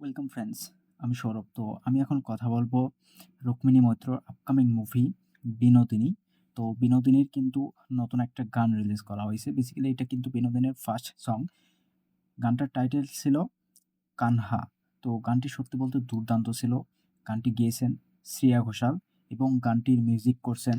Welcome friends আমি সৌরভ। তো আমি এখন কথা বলব রুক্মিণী মৈত্রর আপকামিং মুভি বিনোদিনী। তো বিনোদিনীর কিন্তু নতুন একটা গান রিলিজ করা হয়েছে। বেসিক্যালি এটা কিন্তু বিনোদিনীর ফার্স্ট সং গানটার টাইটেল ছিল কানহা। তো গানটি সত্যি বলতে দুর্দান্ত ছিল। গানটি গেয়েছেন শ্রেয়া ঘোষাল এবং গানটির মিউজিক করছেন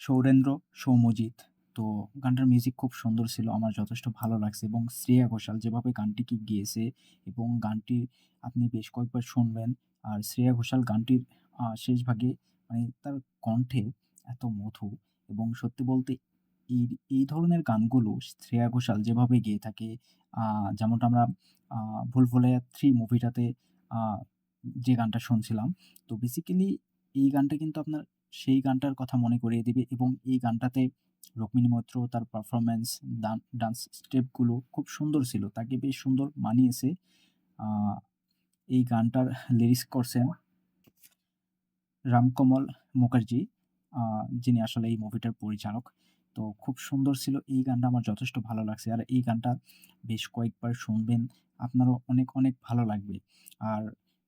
সৌরেন্দ্র সৌমজিৎ। তো গানটার মিউজিক খুব সুন্দর ছিল, আমার যথেষ্ট ভালো লাগছে এবং শ্রেয়া ঘোষাল যেভাবে গানটিকে গেয়েছে এবং গানটি আপনি বেশ কয়েকবার শুনবেন, আর শ্রেয়া ঘোষাল গানটির শেষ ভাগে মানে তার কণ্ঠে এত মধু এবং সত্যি বলতে এই এই ধরনের গানগুলো শ্রেয়া ঘোষাল যেভাবে গেয়ে থাকে যেমনটা আমরা ভুল ভুলাইয়া থ্রি মুভিটাতে যে গানটা শুনছিলাম, তো বেসিক্যালি এই গানটা কিন্তু আপনার সেই গানটার কথা মনে করিয়ে দিবে এবং এই গানটাতে রুক্মিণী মৈত্র তার পারফরম্যান্স ডান্স স্টেপগুলো খুব সুন্দর ছিল। তাকে বেশ সুন্দর মানিয়েছে। এই গানটার লিরিক্স করছেন রামকমল মুখার্জি যিনি আসলে এই মুভিটার পরিচালক। তো খুব সুন্দর ছিল। এই গানটা আমার যথেষ্ট ভালো লাগছে। আর এই গানটা বেশ কয়েকবার শুনবেন। আপনারও অনেক অনেক ভালো লাগবে। আর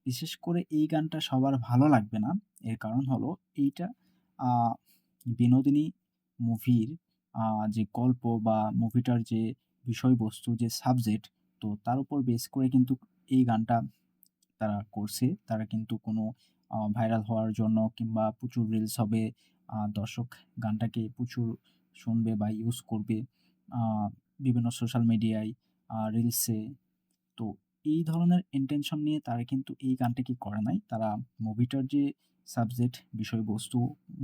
বিশেষ করে এই গানটা সবার ভালো লাগবে না। এর কারণ হলো এইটা বিনোদিনী মুভির যে গল্প বা মুভিটার যে বিষয়বস্তু, যে সাবজেক্ট তো তার উপর বেস করে কিন্তু এই গানটা তারা করছে। তারা কিন্তু কোনো ভাইরাল হওয়ার জন্য কিংবা প্রচুর রিলস হবে দর্শক গানটাকে প্রচুর শুনবে বা ইউজ করবে বিভিন্ন সোশ্যাল মিডিয়ায় রিলসে তো এই ধরনের ইন্টেনশন নিয়ে তারা কিন্তু এই গানটাকে করে নাই? তারা মুভিটার যে সাবজেক্ট বিষয়বস্তু,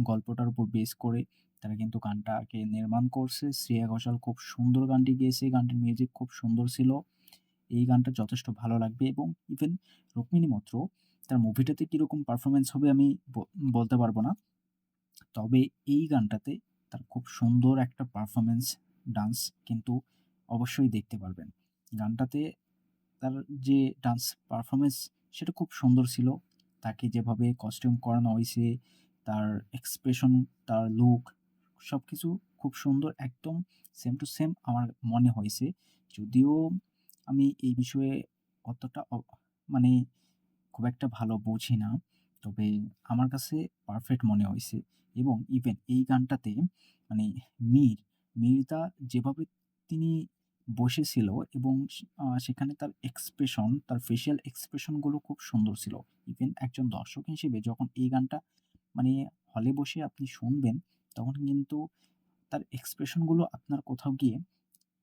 গল্পটার উপর বেস করে তারা কিন্তু গানটাকে নির্মাণ করছে। শ্রেয়া ঘোষাল খুব সুন্দর গানটি গেয়েছে গানটির মিউজিক খুব সুন্দর ছিল। এই গানটা যথেষ্ট ভালো লাগবে এবং ইভেন রুক্মিণী মৈত্র, তার মুভিটাতে কীরকম পারফরমেন্স হবে আমি বলতে পারব না। তবে এই গানটাতে তার খুব সুন্দর একটা পারফরমেন্স ডান্স কিন্তু অবশ্যই দেখতে পারবেন। গানটাতে তার যে ডান্স পারফরমেন্স সেটা খুব সুন্দর ছিল। তাকে যেভাবে কস্টিউম করানো হয়েছে, তার এক্সপ্রেশন তার লুক সব কিছু খুব সুন্দর, একদম সেম টু সেম আমার মনে হয়েছে। যদিও আমি এই বিষয়ে অতটা মানে খুব একটা ভালো বুঝি না, তবে আমার কাছে পারফেক্ট মনে হয়েছে। এবং ইভেন এই গানটাতে মানে মীর মীরদা যেভাবে তিনি বসেছিল এবং সেখানে তার এক্সপ্রেশন তার ফেশিয়াল এক্সপ্রেশনগুলো খুব সুন্দর ছিল। ইভেন একজন দর্শক হিসেবে যখন এই গানটা মানে হলে বসে আপনি শুনবেন, তখন কিন্তু তার এক্সপ্রেশনগুলো আপনার কোথাও গিয়ে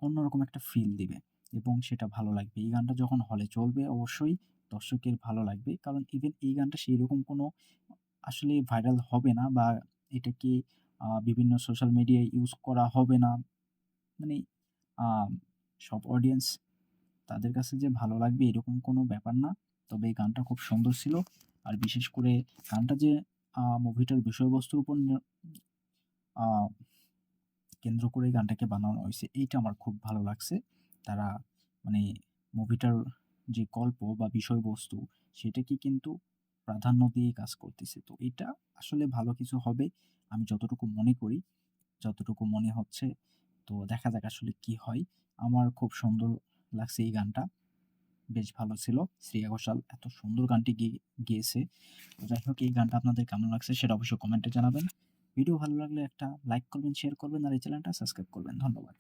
অন্যরকম একটা ফিল দিবে এবং সেটা ভালো লাগবে। এই গানটা যখন হলে চলবে অবশ্যই দর্শকের ভালো লাগবে। কারণ ইভেন এই গানটা সেই রকম কোনো আসলে ভাইরাল হবে না বা এটাকে বিভিন্ন সোশ্যাল মিডিয়ায় ইউজ করা হবে না। মানে সব অডিয়েন্স তাদের কাছে যে ভালো লাগবে এরকম কোনো ব্যাপার না। তবে এই গানটা খুব সুন্দর ছিল। আর বিশেষ করে গানটা যে মুভিটার বিষয়বস্তুর উপর কেন্দ্র করে গানটাকে বানানো হয়েছে, এইটা আমার খুব ভালো লাগছে। তারা মানে মুভিটার যে গল্প বা বিষয়বস্তু সেটাকে কিন্তু প্রাধান্য দিয়ে কাজ করতেছে। তো এটা আসলে ভালো কিছু হবে, আমি যতটুকু মনে করি, যতটুকু মনে হচ্ছে তো দেখা যাক আসলে কি হয়। আমার খুব সুন্দর লাগছে এই গানটা। বেশ ভালো ছিল। শ্রেয়া ঘোষাল এত সুন্দর গানটি গিয়েছে। যাই হোক, এই গানটা আপনাদের কেমন লাগছে সেটা অবশ্যই কমেন্টে জানাবেন। ভিডিও ভালো লাগলে একটা লাইক করবেন শেয়ার করবেন, আর এই চ্যানেলটা সাবস্ক্রাইব করবেন। ধন্যবাদ।